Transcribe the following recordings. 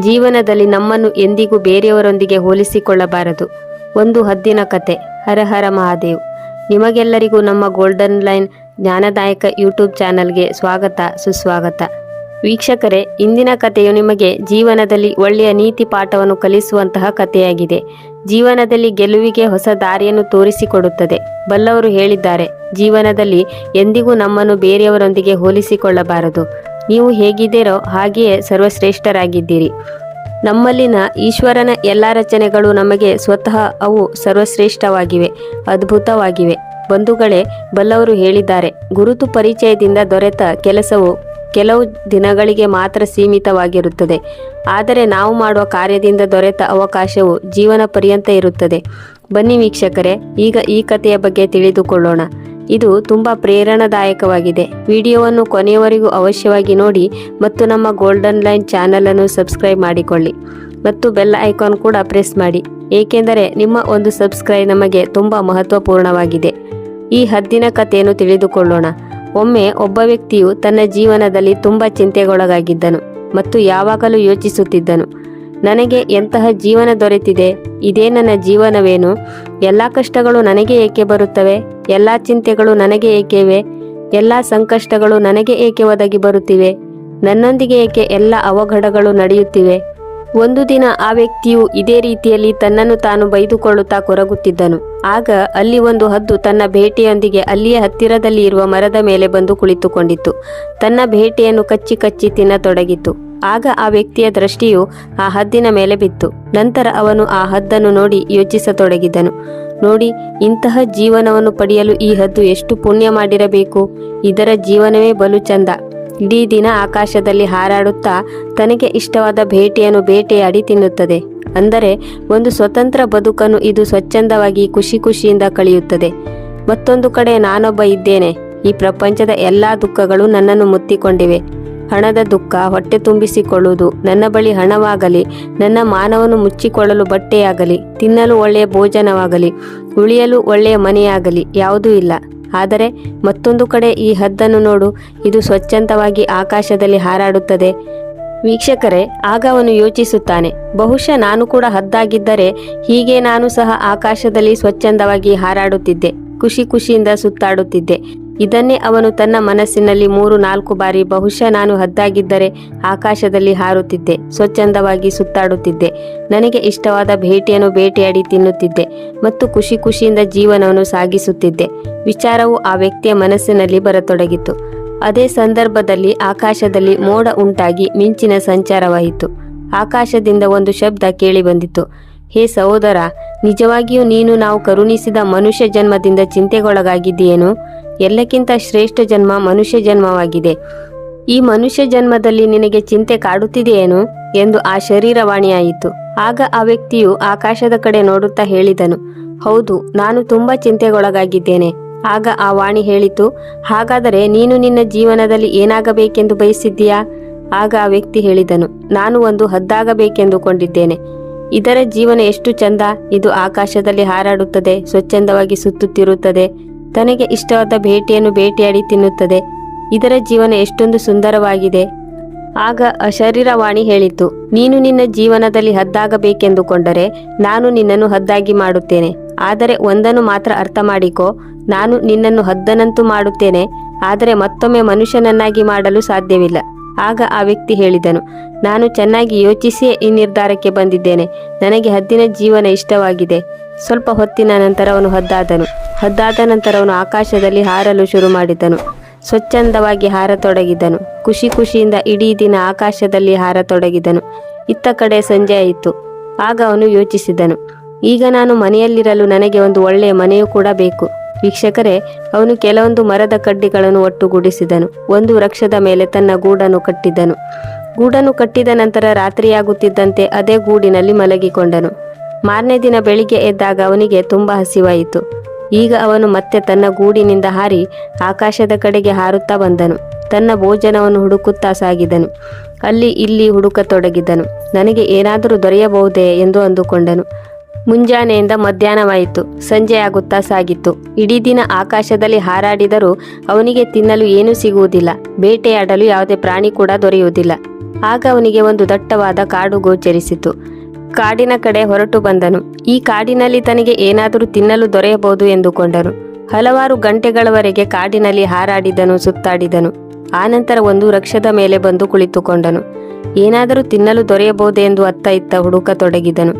ಜೀವನದಲ್ಲಿ ನಮ್ಮನ್ನು ಎಂದಿಗೂ ಬೇರೆಯವರೊಂದಿಗೆ ಹೋಲಿಸಿಕೊಳ್ಳಬಾರದು. ಒಂದು ಹದ್ದಿನ ಕತೆ. ಹರಹರ ಹರ ಮಹಾದೇವ್. ನಿಮಗೆಲ್ಲರಿಗೂ ನಮ್ಮ ಗೋಲ್ಡನ್ ಲೈನ್ ಜ್ಞಾನದಾಯಕ ಯೂಟ್ಯೂಬ್ ಚಾನಲ್ಗೆ ಸ್ವಾಗತ, ಸುಸ್ವಾಗತ. ವೀಕ್ಷಕರೇ, ಇಂದಿನ ಕಥೆಯು ನಿಮಗೆ ಜೀವನದಲ್ಲಿ ಒಳ್ಳೆಯ ನೀತಿ ಪಾಠವನ್ನು ಕಲಿಸುವಂತಹ ಕಥೆಯಾಗಿದೆ. ಜೀವನದಲ್ಲಿ ಗೆಲುವಿಗೆ ಹೊಸ ದಾರಿಯನ್ನು ತೋರಿಸಿಕೊಡುತ್ತದೆ. ಬಲ್ಲವರು ಹೇಳಿದ್ದಾರೆ, ಜೀವನದಲ್ಲಿ ಎಂದಿಗೂ ನಮ್ಮನ್ನು ಬೇರೆಯವರೊಂದಿಗೆ ಹೋಲಿಸಿಕೊಳ್ಳಬಾರದು. ನೀವು ಹೇಗಿದ್ದೀರೋ ಹಾಗೆಯೇ ಸರ್ವಶ್ರೇಷ್ಠರಾಗಿದ್ದೀರಿ. ನಮ್ಮಲ್ಲಿನ ಈಶ್ವರನ ಎಲ್ಲ ರಚನೆಗಳು ನಮಗೆ ಸ್ವತಃ ಅವು ಸರ್ವಶ್ರೇಷ್ಠವಾಗಿವೆ, ಅದ್ಭುತವಾಗಿವೆ. ಬಂಧುಗಳೇ, ಬಲ್ಲವರು ಹೇಳಿದ್ದಾರೆ, ಗುರುತು ಪರಿಚಯದಿಂದ ದೊರೆತ ಕೆಲಸವು ಕೆಲವು ದಿನಗಳಿಗೆ ಮಾತ್ರ ಸೀಮಿತವಾಗಿರುತ್ತದೆ. ಆದರೆ ನಾವು ಮಾಡುವ ಕಾರ್ಯದಿಂದ ದೊರೆತ ಅವಕಾಶವು ಜೀವನ ಪರ್ಯಂತ ಇರುತ್ತದೆ. ಬನ್ನಿ ವೀಕ್ಷಕರೇ, ಈಗ ಈ ಕಥೆಯ ಬಗ್ಗೆ ತಿಳಿದುಕೊಳ್ಳೋಣ. ಇದು ತುಂಬ ಪ್ರೇರಣಾದಾಯಕವಾಗಿದೆ. ವಿಡಿಯೋವನ್ನು ಕೊನೆಯವರೆಗೂ ಅವಶ್ಯವಾಗಿ ನೋಡಿ ಮತ್ತು ನಮ್ಮ ಗೋಲ್ಡನ್ ಲೈನ್ ಚಾನೆಲ್ ಅನ್ನು ಸಬ್ಸ್ಕ್ರೈಬ್ ಮಾಡಿಕೊಳ್ಳಿ. ಮತ್ತು ಬೆಲ್ ಐಕಾನ್ ಕೂಡ ಪ್ರೆಸ್ ಮಾಡಿ. ಏಕೆಂದರೆ ನಿಮ್ಮ ಒಂದು ಸಬ್ಸ್ಕ್ರೈಬ್ ನಮಗೆ ತುಂಬ ಮಹತ್ವಪೂರ್ಣವಾಗಿದೆ. ಈ ಹದ್ದಿನ ಕಥೆಯನ್ನು ತಿಳಿದುಕೊಳ್ಳೋಣ. ಒಮ್ಮೆ ಒಬ್ಬ ವ್ಯಕ್ತಿಯು ತನ್ನ ಜೀವನದಲ್ಲಿ ತುಂಬ ಚಿಂತೆಗೊಳಗಾಗಿದ್ದನು ಮತ್ತು ಯಾವಾಗಲೂ ಯೋಚಿಸುತ್ತಿದ್ದನು. ನನಗೆ ಎಂತಹ ಜೀವನ ದೊರೆತಿದೆ, ಇದೇ ನನ್ನ ಜೀವನವೇನು? ಎಲ್ಲ ಕಷ್ಟಗಳು ನನಗೆ ಏಕೆ ಬರುತ್ತವೆ? ಎಲ್ಲ ಚಿಂತೆಗಳು ನನಗೆ ಏಕೆವೆ? ಎಲ್ಲ ಸಂಕಷ್ಟಗಳು ನನಗೆ ಏಕೆ ಒದಗಿ ಬರುತ್ತಿವೆ? ನನ್ನೊಂದಿಗೆ ಏಕೆ ಎಲ್ಲ ಅವಘಡಗಳು ನಡೆಯುತ್ತಿವೆ? ಒಂದು ದಿನ ಆ ವ್ಯಕ್ತಿಯು ಇದೇ ರೀತಿಯಲ್ಲಿ ತನ್ನನ್ನು ತಾನು ಬೈದುಕೊಳ್ಳುತ್ತಾ ಕೊರಗುತ್ತಿದ್ದನು. ಆಗ ಅಲ್ಲಿ ಒಂದು ಹದ್ದು ತನ್ನ ಬೇಟೆಯೊಂದಿಗೆ ಅಲ್ಲಿಯ ಹತ್ತಿರದಲ್ಲಿ ಇರುವ ಮರದ ಮೇಲೆ ಬಂದು ಕುಳಿತುಕೊಂಡಿತ್ತು. ತನ್ನ ಬೇಟೆಯನ್ನು ಕಚ್ಚಿ ಕಚ್ಚಿ ತಿನ್ನತೊಡಗಿತು. ಆಗ ಆ ವ್ಯಕ್ತಿಯ ದೃಷ್ಟಿಯು ಆ ಹದ್ದಿನ ಮೇಲೆ ಬಿತ್ತು. ನಂತರ ಅವನು ಆ ಹದ್ದನ್ನು ನೋಡಿ ಯೋಚಿಸತೊಡಗಿದನು. ನೋಡಿ, ಇಂತಹ ಜೀವನವನ್ನು ಪಡೆಯಲು ಈ ಹದ್ದು ಎಷ್ಟು ಪುಣ್ಯ ಮಾಡಿರಬೇಕು. ಇದರ ಜೀವನವೇ ಬಲು ಚಂದ. ಇಡೀ ದಿನ ಆಕಾಶದಲ್ಲಿ ಹಾರಾಡುತ್ತಾ ತನಗೆ ಇಷ್ಟವಾದ ಭೇಟಿಯನ್ನು ಬೇಟೆಯಾಡಿ ತಿನ್ನುತ್ತದೆ. ಅಂದರೆ ಒಂದು ಸ್ವತಂತ್ರ ಬದುಕನ್ನು ಇದು ಸ್ವಚ್ಛಂದವಾಗಿ ಖುಷಿ ಖುಷಿಯಿಂದ ಕಳೆಯುತ್ತದೆ. ಮತ್ತೊಂದು ಕಡೆ ನಾನೊಬ್ಬ ಇದ್ದೇನೆ. ಈ ಪ್ರಪಂಚದ ಎಲ್ಲಾ ದುಃಖಗಳು ನನ್ನನ್ನು ಮುತ್ತಿಕೊಂಡಿವೆ. ಹಣದ ದುಃಖ, ಹೊಟ್ಟೆ ತುಂಬಿಸಿಕೊಳ್ಳುವುದು, ನನ್ನ ಬಳಿ ಹಣವಾಗಲಿ, ನನ್ನ ಮಾನವನ್ನು ಮುಚ್ಚಿಕೊಳ್ಳಲು ಬಟ್ಟೆಯಾಗಲಿ, ತಿನ್ನಲು ಒಳ್ಳೆಯ ಭೋಜನವಾಗಲಿ, ಉಳಿಯಲು ಒಳ್ಳೆಯ ಮನೆಯಾಗಲಿ ಯಾವುದೂ ಇಲ್ಲ. ಆದರೆ ಮತ್ತೊಂದು ಕಡೆ ಈ ಹದ್ದನ್ನು ನೋಡು, ಇದು ಸ್ವಚ್ಛಂದವಾಗಿ ಆಕಾಶದಲ್ಲಿ ಹಾರಾಡುತ್ತದೆ. ವೀಕ್ಷಕರೇ, ಆಗ ಅವನು ಯೋಚಿಸುತ್ತಾನೆ, ಬಹುಶಃ ನಾನು ಕೂಡ ಹದ್ದಾಗಿದ್ದರೆ ಹೀಗೆ ನಾನು ಸಹ ಆಕಾಶದಲ್ಲಿ ಸ್ವಚ್ಛಂದವಾಗಿ ಹಾರಾಡುತ್ತಿದ್ದೆ, ಖುಷಿ ಖುಷಿಯಿಂದ ಸುತ್ತಾಡುತ್ತಿದ್ದೆ. ಇದನ್ನೇ ಅವನು ತನ್ನ ಮನಸ್ಸಿನಲ್ಲಿ ಮೂರು ನಾಲ್ಕು ಬಾರಿ ಬಹುಶಃ ನಾನು ಹದ್ದಾಗಿದ್ದರೆ ಆಕಾಶದಲ್ಲಿ ಹಾರುತ್ತಿದ್ದೆ, ಸ್ವಚ್ಛಂದವಾಗಿ ಸುತ್ತಾಡುತ್ತಿದ್ದೆ. ನನಗೆ ಇಷ್ಟವಾದ ಭೇಟಿಯನ್ನು ಬೇಟೆಯಾಡಿ ತಿನ್ನುತ್ತಿದ್ದೆ ಮತ್ತು ಖುಷಿ ಖುಷಿಯಿಂದ ಜೀವನವನ್ನು ಸಾಗಿಸುತ್ತಿದ್ದೆ. ವಿಚಾರವು ಆ ವ್ಯಕ್ತಿಯ ಮನಸ್ಸಿನಲ್ಲಿ ಬರತೊಡಗಿತು. ಅದೇ ಸಂದರ್ಭದಲ್ಲಿ ಆಕಾಶದಲ್ಲಿ ಮೋಡ ಉಂಟಾಗಿ ಮಿಂಚಿನ ಸಂಚಾರವಾಯಿತು ಆಕಾಶದಿಂದ ಒಂದು ಶಬ್ದ ಕೇಳಿಬಂದಿತು ಹೇ ಸಹೋದರ, ನಿಜವಾಗಿಯೂ ನೀನು ನಾವು ಕರುಣಿಸಿದ ಮನುಷ್ಯ ಜನ್ಮದಿಂದ ಚಿಂತೆಗೊಳಗಾಗಿದ್ದೀಯೇನು? ಎಲ್ಲಕ್ಕಿಂತ ಶ್ರೇಷ್ಠ ಜನ್ಮ ಮನುಷ್ಯ ಜನ್ಮವಾಗಿದೆ. ಈ ಮನುಷ್ಯ ಜನ್ಮದಲ್ಲಿ ನಿನಗೆ ಚಿಂತೆ ಕಾಡುತ್ತಿದೆಯೇನು? ಎಂದು ಆ ಶರೀರವಾಣಿಯಾಯಿತು. ಆಗ ಆ ವ್ಯಕ್ತಿಯು ಆಕಾಶದ ಕಡೆ ನೋಡುತ್ತಾ ಹೇಳಿದನು, ಹೌದು, ನಾನು ತುಂಬಾ ಚಿಂತೆಗೊಳಗಾಗಿದ್ದೇನೆ. ಆಗ ಆ ವಾಣಿ ಹೇಳಿತು, ಹಾಗಾದರೆ ನೀನು ನಿನ್ನ ಜೀವನದಲ್ಲಿ ಏನಾಗಬೇಕೆಂದು ಬಯಸಿದ್ದೀಯಾ? ಆಗ ಆ ವ್ಯಕ್ತಿ ಹೇಳಿದನು, ನಾನು ಒಂದು ಹದ್ದಾಗಬೇಕೆಂದುಕೊಂಡಿದ್ದೇನೆ. ಇದರ ಜೀವನ ಎಷ್ಟು ಚಂದ, ಇದು ಆಕಾಶದಲ್ಲಿ ಹಾರಾಡುತ್ತದೆ, ಸ್ವಚ್ಛಂದವಾಗಿ ಸುತ್ತುತ್ತಿರುತ್ತದೆ. ತನಗೆ ಇಷ್ಟವಾದ ಭೇಟಿಯನ್ನು ಭೇಟಿಯಾಡಿ ತಿನ್ನುತ್ತದೆ. ಇದರ ಜೀವನ ಎಷ್ಟೊಂದು ಸುಂದರವಾಗಿದೆ. ಆಗ ಅಶರೀರವಾಣಿ ಹೇಳಿತು, ನೀನು ನಿನ್ನ ಜೀವನದಲ್ಲಿ ಹದ್ದಾಗಬೇಕೆಂದುಕೊಂಡರೆ ನಾನು ನಿನ್ನನ್ನು ಹದ್ದಾಗಿ ಮಾಡುತ್ತೇನೆ. ಆದರೆ ಒಂದನ್ನು ಮಾತ್ರ ಅರ್ಥ ಮಾಡಿಕೋ ನಾನು ನಿನ್ನನ್ನು ಹದ್ದನಂತೂ ಮಾಡುತ್ತೇನೆ, ಆದರೆ ಮತ್ತೊಮ್ಮೆ ಮನುಷ್ಯನನ್ನಾಗಿ ಮಾಡಲು ಸಾಧ್ಯವಿಲ್ಲ. ಆಗ ಆ ವ್ಯಕ್ತಿ ಹೇಳಿದನು, ನಾನು ಚೆನ್ನಾಗಿ ಯೋಚಿಸಿಯೇ ಈ ನಿರ್ಧಾರಕ್ಕೆ ಬಂದಿದ್ದೇನೆ. ನನಗೆ ಹದ್ದಿನ ಜೀವನ ಇಷ್ಟವಾಗಿದೆ. ಸ್ವಲ್ಪ ಹೊತ್ತಿನ ನಂತರ ಅವನು ಹದ್ದಾದನು. ಹದ್ದಾದ ನಂತರ ಅವನು ಆಕಾಶದಲ್ಲಿ ಹಾರಲು ಶುರು ಮಾಡಿದನು. ಸ್ವಚ್ಛಂದವಾಗಿ ಹಾರತೊಡಗಿದನು ಖುಷಿ ಖುಷಿಯಿಂದ ಇಡೀ ದಿನ ಆಕಾಶದಲ್ಲಿ ಹಾರತೊಡಗಿದನು ಇತ್ತ ಕಡೆ ಸಂಜೆ ಆಯಿತು. ಆಗ ಅವನು ಯೋಚಿಸಿದನು. ಈಗ ನಾನು ಮನೆಯಲ್ಲಿರಲು ನನಗೆ ಒಂದು ಒಳ್ಳೆಯ ಮನೆಯೂ ಕೂಡ ಬೇಕು. ವೀಕ್ಷಕರೇ, ಅವನು ಕೆಲವೊಂದು ಮರದ ಕಡ್ಡಿಗಳನ್ನು ಒಟ್ಟುಗೂಡಿಸಿದನು. ಒಂದು ವೃಕ್ಷದ ಮೇಲೆ ತನ್ನ ಗೂಡನ್ನು ಕಟ್ಟಿದನು. ಗೂಡನ್ನು ಕಟ್ಟಿದ ನಂತರ ರಾತ್ರಿಯಾಗುತ್ತಿದ್ದಂತೆ ಅದೇ ಗೂಡಿನಲ್ಲಿ ಮಲಗಿಕೊಂಡನು. ಮಾರನೇ ದಿನ ಬೆಳಿಗ್ಗೆ ಎದ್ದಾಗ ಅವನಿಗೆ ತುಂಬ ಹಸಿವಾಯಿತು. ಈಗ ಅವನು ಮತ್ತೆ ತನ್ನ ಗೂಡಿನಿಂದ ಹಾರಿ ಆಕಾಶದ ಕಡೆಗೆ ಹಾರುತ್ತಾ ಬಂದನು. ತನ್ನ ಭೋಜನವನ್ನು ಹುಡುಕುತ್ತಾ ಸಾಗಿದನು. ಅಲ್ಲಿ ಇಲ್ಲಿ ಹುಡುಕತೊಡಗಿದನು. ನನಗೆ ಏನಾದರೂ ದೊರೆಯಬಹುದೇ ಎಂದು ಅಂದುಕೊಂಡನು. ಮುಂಜಾನೆಯಿಂದ ಮಧ್ಯಾಹ್ನವಾಯಿತು. ಸಂಜೆಯಾಗುತ್ತಾ ಸಾಗಿತ್ತು. ಇಡೀ ದಿನ ಆಕಾಶದಲ್ಲಿ ಹಾರಾಡಿದರೂ ಅವನಿಗೆ ತಿನ್ನಲು ಏನೂ ಸಿಗುವುದಿಲ್ಲ. ಬೇಟೆಯಾಡಲು ಯಾವುದೇ ಪ್ರಾಣಿ ಕೂಡ ದೊರೆಯುವುದಿಲ್ಲ. ಆಗ ಅವನಿಗೆ ಒಂದು ದಟ್ಟವಾದ ಕಾಡು ಗೋಚರಿಸಿತು. ಕಾಡಿನ ಕಡೆ ಹೊರಟು ಬಂದನು. ಈ ಕಾಡಿನಲ್ಲಿ ತನಗೆ ಏನಾದರೂ ತಿನ್ನಲು ದೊರೆಯಬಹುದು ಎಂದುಕೊಂಡನು ಹಲವಾರು ಗಂಟೆಗಳವರೆಗೆ ಕಾಡಿನಲ್ಲಿ ಹಾರಾಡಿದನು, ಸುತ್ತಾಡಿದನು. ಆನಂತರ ಒಂದು ವೃಕ್ಷದ ಮೇಲೆ ಬಂದು ಕುಳಿತುಕೊಂಡನು. ಏನಾದರೂ ತಿನ್ನಲು ದೊರೆಯಬಹುದೆಂದು ಅತ್ತ ಇತ್ತ ಹುಡುಕತೊಡಗಿದನು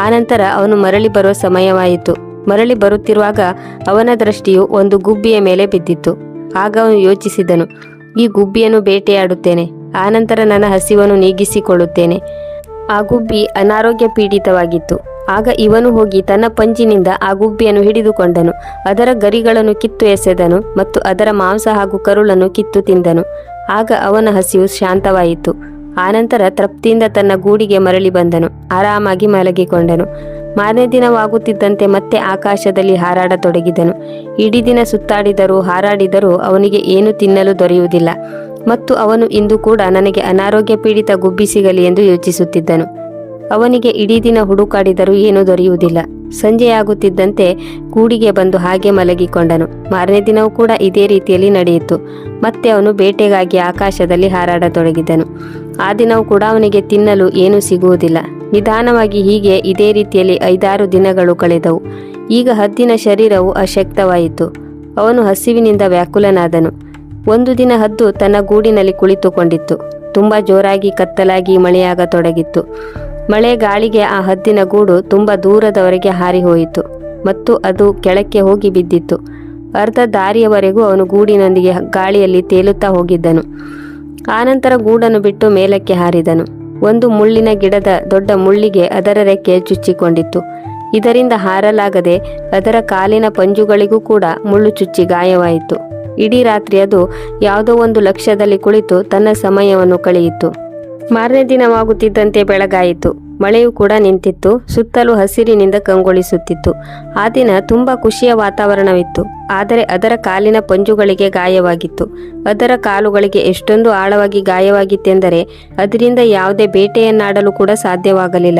ಆನಂತರ ಅವನು ಮರಳಿ ಬರುವ ಸಮಯವಾಯಿತು. ಮರಳಿ ಬರುತ್ತಿರುವಾಗ ಅವನ ದೃಷ್ಟಿಯು ಒಂದು ಗುಬ್ಬಿಯ ಮೇಲೆ ಬಿದ್ದಿತ್ತು. ಆಗ ಅವನು ಯೋಚಿಸಿದನು, ಈ ಗುಬ್ಬಿಯನ್ನು ಬೇಟೆಯಾಡುತ್ತೇನೆ. ಆನಂತರ ನನ್ನ ಹಸಿವನ್ನು ನೀಗಿಸಿಕೊಳ್ಳುತ್ತೇನೆ. ಆ ಗುಬ್ಬಿ ಅನಾರೋಗ್ಯ ಪೀಡಿತವಾಗಿತ್ತು. ಆಗ ಇವನು ಹೋಗಿ ತನ್ನ ಪಂಜಿನಿಂದ ಆ ಗುಬ್ಬಿಯನ್ನು ಹಿಡಿದುಕೊಂಡನು. ಅದರ ಗರಿಗಳನ್ನು ಕಿತ್ತು ಎಸೆದನು ಮತ್ತು ಅದರ ಮಾಂಸ ಹಾಗೂ ಕರುಳನ್ನು ಕಿತ್ತು ತಿಂದನು. ಆಗ ಅವನ ಹಸಿವು ಶಾಂತವಾಯಿತು. ಆನಂತರ ತೃಪ್ತಿಯಿಂದ ತನ್ನ ಗೂಡಿಗೆ ಮರಳಿ ಬಂದನು. ಆರಾಮಾಗಿ ಮಲಗಿಕೊಂಡನು. ಮಾರನೇ ದಿನವಾಗುತ್ತಿದ್ದಂತೆ ಮತ್ತೆ ಆಕಾಶದಲ್ಲಿ ಹಾರಾಡತೊಡಗಿದನು. ಇಡೀ ದಿನ ಸುತ್ತಾಡಿದರೂ ಹಾರಾಡಿದರೂ ಅವನಿಗೆ ಏನು ತಿನ್ನಲು ದೊರೆಯುವುದಿಲ್ಲ. ಮತ್ತು ಅವನು ಇಂದು ಕೂಡ ನನಗೆ ಅನಾರೋಗ್ಯ ಪೀಡಿತ ಗುಬ್ಬಿ ಸಿಗಲಿ ಎಂದು ಯೋಚಿಸುತ್ತಿದ್ದನು. ಅವನಿಗೆ ಇಡೀ ದಿನ ಹುಡುಕಾಡಿದರೂ ಏನೂ ದೊರೆಯುವುದಿಲ್ಲ. ಸಂಜೆಯಾಗುತ್ತಿದ್ದಂತೆ ಗೂಡಿಗೆ ಬಂದು ಹಾಗೆ ಮಲಗಿಕೊಂಡನು. ಮಾರನೇ ದಿನವೂ ಕೂಡ ಇದೇ ರೀತಿಯಲ್ಲಿ ನಡೆಯಿತು. ಮತ್ತೆ ಅವನು ಬೇಟೆಗಾಗಿ ಆಕಾಶದಲ್ಲಿ ಹಾರಾಡತೊಡಗಿದನು. ಆ ದಿನವೂ ಕೂಡ ಅವನಿಗೆ ತಿನ್ನಲು ಏನೂ ಸಿಗುವುದಿಲ್ಲ. ನಿಧಾನವಾಗಿ ಹೀಗೆ ಇದೇ ರೀತಿಯಲ್ಲಿ ಐದಾರು ದಿನಗಳು ಕಳೆದವು. ಈಗ ಹದ್ದಿನ ಶರೀರವು ಅಶಕ್ತವಾಯಿತು. ಅವನು ಹಸಿವಿನಿಂದ ವ್ಯಾಕುಲನಾದನು. ಒಂದು ದಿನ ಹದ್ದು ತನ್ನ ಗೂಡಿನಲ್ಲಿ ಕುಳಿತುಕೊಂಡಿತ್ತು. ತುಂಬಾ ಜೋರಾಗಿ ಕತ್ತಲಾಗಿ ಮಳೆಯಾಗತೊಡಗಿತ್ತು ಮಳೆ ಗಾಳಿಗೆ ಆ ಹದ್ದಿನ ಗೂಡು ತುಂಬ ದೂರದವರೆಗೆ ಹಾರಿ ಹೋಯಿತು ಮತ್ತು ಅದು ಕೆಳಕ್ಕೆ ಹೋಗಿ ಬಿದ್ದಿತ್ತು. ಅರ್ಧ ದಾರಿಯವರೆಗೂ ಅವನು ಗೂಡಿನೊಂದಿಗೆ ಗಾಳಿಯಲ್ಲಿ ತೇಲುತ್ತಾ ಹೋಗಿದ್ದನು. ಆನಂತರ ಗೂಡನ್ನು ಬಿಟ್ಟು ಮೇಲಕ್ಕೆ ಹಾರಿದನು. ಒಂದು ಮುಳ್ಳಿನ ಗಿಡದ ದೊಡ್ಡ ಮುಳ್ಳಿಗೆ ಅದರ ರೆಕ್ಕೆ ಚುಚ್ಚಿಕೊಂಡಿತ್ತು. ಇದರಿಂದ ಹಾರಲಾಗದೆ ಅದರ ಕಾಲಿನ ಪಂಜುಗಳಿಗೂ ಕೂಡ ಮುಳ್ಳು ಚುಚ್ಚಿ ಗಾಯವಾಯಿತು. ಇಡೀ ರಾತ್ರಿ ಅದು ಯಾವುದೋ ಒಂದು ಲಕ್ಷ್ಯದಲ್ಲಿ ಕುಳಿತು ತನ್ನ ಸಮಯವನ್ನು ಕಳೆಯಿತು. ಮಾರನೇ ದಿನವಾಗುತ್ತಿದ್ದಂತೆ ಬೆಳಗಾಯಿತು. ಮಳೆಯೂ ಕೂಡ ನಿಂತಿತ್ತು. ಸುತ್ತಲೂ ಹಸಿರಿನಿಂದ ಕಂಗೊಳಿಸುತ್ತಿತ್ತು. ಆ ದಿನ ತುಂಬ ಖುಷಿಯ ವಾತಾವರಣವಿತ್ತು. ಆದರೆ ಅದರ ಕಾಲಿನ ಪಂಜುಗಳಿಗೆ ಗಾಯವಾಗಿತ್ತು. ಅದರ ಕಾಲುಗಳಿಗೆ ಎಷ್ಟೊಂದು ಆಳವಾಗಿ ಗಾಯವಾಗಿತ್ತೆಂದರೆ, ಅದರಿಂದ ಯಾವುದೇ ಬೇಟೆಯನ್ನಾಡಲು ಕೂಡ ಸಾಧ್ಯವಾಗಲಿಲ್ಲ.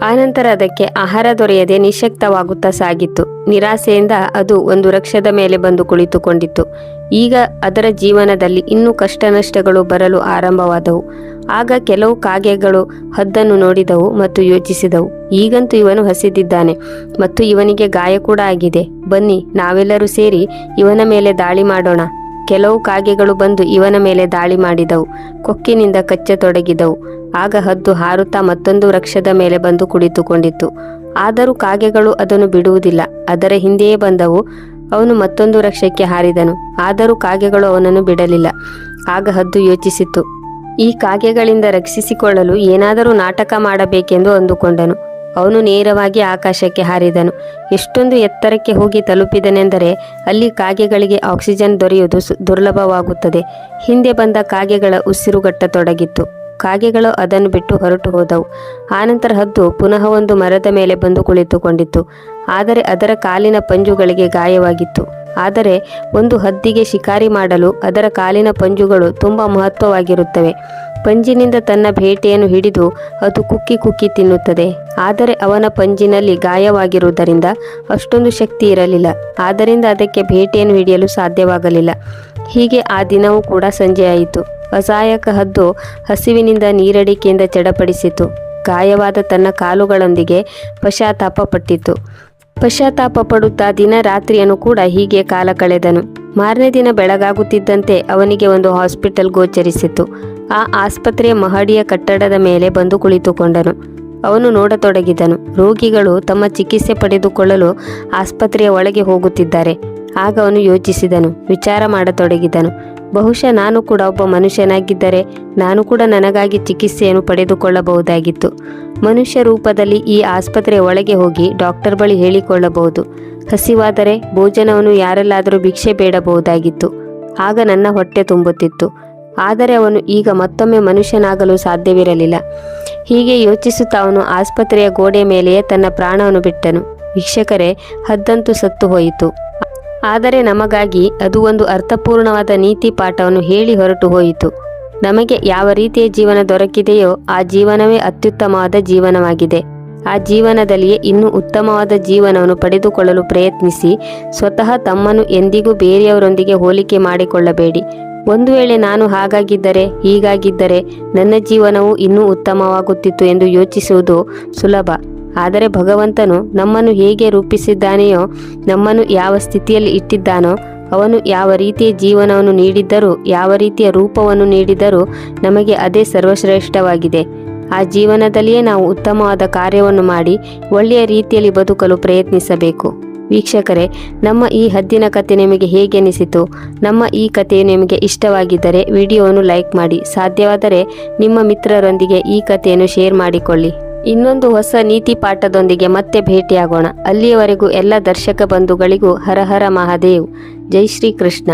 ಆನಂತರ ಅದಕ್ಕೆ ಆಹಾರ ದೊರೆಯದೆ ನಿಶಕ್ತವಾಗುತ್ತಾ ಸಾಗಿತ್ತು ನಿರಾಸೆಯಿಂದ ಅದು ಒಂದು ವೃಕ್ಷದ ಮೇಲೆ ಬಂದು ಕುಳಿತುಕೊಂಡಿತ್ತು ಈಗ ಅದರ ಜೀವನದಲ್ಲಿ ಇನ್ನೂ ಕಷ್ಟ ನಷ್ಟಗಳು ಬರಲು ಆರಂಭವಾದವು. ಆಗ ಕೆಲವು ಕಾಗೆಗಳು ಹದ್ದನ್ನು ನೋಡಿದವು ಮತ್ತು ಯೋಚಿಸಿದವು. ಈಗಂತೂ ಇವನು ಹಸಿದಿದ್ದಾನೆ ಮತ್ತು ಇವನಿಗೆ ಗಾಯ ಕೂಡ ಆಗಿದೆ. ಬನ್ನಿ, ನಾವೆಲ್ಲರೂ ಸೇರಿ ಇವನ ಮೇಲೆ ದಾಳಿ ಮಾಡೋಣ. ಕೆಲವು ಕಾಗೆಗಳು ಬಂದು ಇವನ ಮೇಲೆ ದಾಳಿ ಮಾಡಿದವು. ಕೊಕ್ಕಿನಿಂದ ಕಚ್ಚತೊಡಗಿದವು ಆಗ ಹದ್ದು ಹಾರುತ್ತಾ ಮತ್ತೊಂದು ವೃಕ್ಷದ ಮೇಲೆ ಬಂದು ಕುಳಿತುಕೊಂಡಿತ್ತು ಆದರೂ ಕಾಗೆಗಳು ಅದನ್ನು ಬಿಡುವುದಿಲ್ಲ. ಅದರ ಹಿಂದೆಯೇ ಬಂದವು. ಅವನು ಮತ್ತೊಂದು ವೃಕ್ಷಕ್ಕೆ ಹಾರಿದನು. ಆದರೂ ಕಾಗೆಗಳು ಅವನನ್ನು ಬಿಡಲಿಲ್ಲ. ಆಗ ಹದ್ದು ಯೋಚಿಸಿತು. ಈ ಕಾಗೆಗಳಿಂದ ರಕ್ಷಿಸಿಕೊಳ್ಳಲು ಏನಾದರೂ ನಾಟಕ ಮಾಡಬೇಕೆಂದು ಅಂದುಕೊಂಡನು. ಅವನು ನೇರವಾಗಿ ಆಕಾಶಕ್ಕೆ ಹಾರಿದನು. ಎಷ್ಟೊಂದು ಎತ್ತರಕ್ಕೆ ಹೋಗಿ ತಲುಪಿದನೆಂದರೆ ಅಲ್ಲಿ ಕಾಗೆಗಳಿಗೆ ಆಕ್ಸಿಜನ್ ದೊರೆಯುವುದು ದುರ್ಲಭವಾಗುತ್ತದೆ. ಹಿಂದೆ ಬಂದ ಕಾಗೆಗಳ ಉಸಿರುಗಟ್ಟತೊಡಗಿತ್ತು. ಕಾಗೆಗಳು ಅದನ್ನು ಬಿಟ್ಟು ಹೊರಟು ಹೋದವು. ಆನಂತರ ಹದ್ದು ಪುನಃ ಒಂದು ಮರದ ಮೇಲೆ ಬಂದು ಕುಳಿತುಕೊಂಡಿತ್ತು. ಆದರೆ ಅದರ ಕಾಲಿನ ಪಂಜುಗಳಿಗೆ ಗಾಯವಾಗಿತ್ತು. ಆದರೆ ಒಂದು ಹದ್ದಿಗೆ ಶಿಕಾರಿ ಮಾಡಲು ಅದರ ಕಾಲಿನ ಪಂಜುಗಳು ತುಂಬ ಮಹತ್ವವಾಗಿರುತ್ತವೆ. ಪಂಜಿನಿಂದ ತನ್ನ ಭೇಟೆಯನ್ನು ಹಿಡಿದು ಅದು ಕುಕ್ಕಿ ಕುಕ್ಕಿ ತಿನ್ನುತ್ತದೆ. ಆದರೆ ಅವನ ಪಂಜಿನಲ್ಲಿ ಗಾಯವಾಗಿರುವುದರಿಂದ ಅಷ್ಟೊಂದು ಶಕ್ತಿ ಇರಲಿಲ್ಲ. ಆದ್ದರಿಂದ ಅದಕ್ಕೆ ಭೇಟಿಯನ್ನು ಹಿಡಿಯಲು ಸಾಧ್ಯವಾಗಲಿಲ್ಲ. ಹೀಗೆ ಆ ದಿನವೂ ಕೂಡ ಸಂಜೆಯಾಯಿತು ಅಸಹಾಯಕ ಹದ್ದು ಹಸಿವಿನಿಂದ ನೀರಡಿಕೆಯಿಂದ ಚಡಪಡಿಸಿತು. ಗಾಯವಾದ ತನ್ನ ಕಾಲುಗಳೊಂದಿಗೆ ಪಶ್ಚಾತ್ತಾಪ ಪಟ್ಟಿತು. ಪಶ್ಚಾತ್ತಾಪ ಪಡುತ್ತಾ ದಿನ ರಾತ್ರಿಯನ್ನು ಕೂಡ ಹೀಗೆ ಕಾಲ ಕಳೆದನು. ಮಾರನೇ ದಿನ ಬೆಳಗಾಗುತ್ತಿದ್ದಂತೆ ಅವನಿಗೆ ಒಂದು ಹಾಸ್ಪಿಟಲ್ ಗೋಚರಿಸಿತು. ಆ ಆಸ್ಪತ್ರೆಯ ಮಹಡಿಯ ಕಟ್ಟಡದ ಮೇಲೆ ಬಂದು ಕುಳಿತುಕೊಂಡನು. ಅವನು ನೋಡತೊಡಗಿದನು. ರೋಗಿಗಳು ತಮ್ಮ ಚಿಕಿತ್ಸೆ ಪಡೆದುಕೊಳ್ಳಲು ಆಸ್ಪತ್ರೆಯ ಒಳಗೆ ಹೋಗುತ್ತಿದ್ದಾರೆ. ಆಗ ಅವನು ಯೋಚಿಸಿದನು. ವಿಚಾರ ಮಾಡತೊಡಗಿದನು. ಬಹುಶಃ ನಾನು ಕೂಡ ಒಬ್ಬ ಮನುಷ್ಯನಾಗಿದ್ದರೆ ನಾನು ಕೂಡ ನನಗಾಗಿ ಚಿಕಿತ್ಸೆಯನ್ನು ಪಡೆದುಕೊಳ್ಳಬಹುದಾಗಿತ್ತು. ಮನುಷ್ಯ ರೂಪದಲ್ಲಿ ಈ ಆಸ್ಪತ್ರೆಯ ಒಳಗೆ ಹೋಗಿ ಡಾಕ್ಟರ್ ಬಳಿ ಹೇಳಿಕೊಳ್ಳಬಹುದು. ಹಸಿವಾದರೆ ಭೋಜನವನ್ನು ಯಾರಲ್ಲಾದರೂ ಭಿಕ್ಷೆ ಬೇಡಬಹುದಾಗಿತ್ತು. ಆಗ ನನ್ನ ಹೊಟ್ಟೆ ತುಂಬುತ್ತಿತ್ತು. ಆದರೆ ಅವನು ಈಗ ಮತ್ತೊಮ್ಮೆ ಮನುಷ್ಯನಾಗಲು ಸಾಧ್ಯವಿರಲಿಲ್ಲ. ಹೀಗೆ ಯೋಚಿಸುತ್ತಾ ಅವನು ಆಸ್ಪತ್ರೆಯ ಗೋಡೆ ಮೇಲೆಯೇ ತನ್ನ ಪ್ರಾಣವನ್ನು ಬಿಟ್ಟನು. ವೀಕ್ಷಕರೇ, ಹದ್ದಂತೂ ಸತ್ತು ಹೋಯಿತು. ಆದರೆ ನಮಗಾಗಿ ಅದು ಒಂದು ಅರ್ಥಪೂರ್ಣವಾದ ನೀತಿ ಪಾಠವನ್ನು ಹೇಳಿ ಹೊರಟು ಹೋಯಿತು. ನಮಗೆ ಯಾವ ರೀತಿಯ ಜೀವನ ದೊರಕಿದೆಯೋ ಆ ಜೀವನವೇ ಅತ್ಯುತ್ತಮವಾದ ಜೀವನವಾಗಿದೆ. ಆ ಜೀವನದಲ್ಲಿಯೇ ಇನ್ನೂ ಉತ್ತಮವಾದ ಜೀವನವನ್ನು ಪಡೆದುಕೊಳ್ಳಲು ಪ್ರಯತ್ನಿಸಿ, ಸ್ವತಃ ತಮ್ಮನ್ನು ಎಂದಿಗೂ ಬೇರೆಯವರೊಂದಿಗೆ ಹೋಲಿಕೆ ಮಾಡಿಕೊಳ್ಳಬೇಡಿ. ಒಂದು ವೇಳೆ ನಾನು ಹಾಗಾಗಿದ್ದರೆ, ಹೀಗಾಗಿದ್ದರೆ ನನ್ನ ಜೀವನವು ಇನ್ನೂ ಉತ್ತಮವಾಗುತ್ತಿತ್ತು ಎಂದು ಯೋಚಿಸುವುದು ಸುಲಭ. ಆದರೆ ಭಗವಂತನು ನಮ್ಮನ್ನು ಹೇಗೆ ರೂಪಿಸಿದ್ದಾನೆಯೋ, ನಮ್ಮನ್ನು ಯಾವ ಸ್ಥಿತಿಯಲ್ಲಿ ಇಟ್ಟಿದ್ದಾನೋ, ಅವನು ಯಾವ ರೀತಿಯ ಜೀವನವನ್ನು ನೀಡಿದ್ದರೂ, ಯಾವ ರೀತಿಯ ರೂಪವನ್ನು ನೀಡಿದರೂ ನಮಗೆ ಅದೇ ಸರ್ವಶ್ರೇಷ್ಠವಾಗಿದೆ. ಆ ಜೀವನದಲ್ಲಿಯೇ ನಾವು ಉತ್ತಮವಾದ ಕಾರ್ಯವನ್ನು ಮಾಡಿ ಒಳ್ಳೆಯ ರೀತಿಯಲ್ಲಿ ಬದುಕಲು ಪ್ರಯತ್ನಿಸಬೇಕು. ವೀಕ್ಷಕರೇ, ನಮ್ಮ ಈ ಹದ್ದಿನ ಕತೆ ನಿಮಗೆ ಹೇಗೆ ಅನಿಸಿತು ನಮ್ಮ ಈ ಕಥೆಯು ನಿಮಗೆ ಇಷ್ಟವಾಗಿದ್ದರೆ ವಿಡಿಯೋವನ್ನು ಲೈಕ್ ಮಾಡಿ. ಸಾಧ್ಯವಾದರೆ ನಿಮ್ಮ ಮಿತ್ರರೊಂದಿಗೆ ಈ ಕಥೆಯನ್ನು ಶೇರ್ ಮಾಡಿಕೊಳ್ಳಿ. ಇನ್ನೊಂದು ಹೊಸ ನೀತಿ ಪಾಠದೊಂದಿಗೆ ಮತ್ತೆ ಭೇಟಿಯಾಗೋಣ. ಅಲ್ಲಿಯವರೆಗೂ ಎಲ್ಲ ದರ್ಶಕ ಬಂಧುಗಳಿಗೂ ಹರಹರ ಹರ ಮಹಾದೇವ್. ಜೈ ಶ್ರೀ ಕೃಷ್ಣ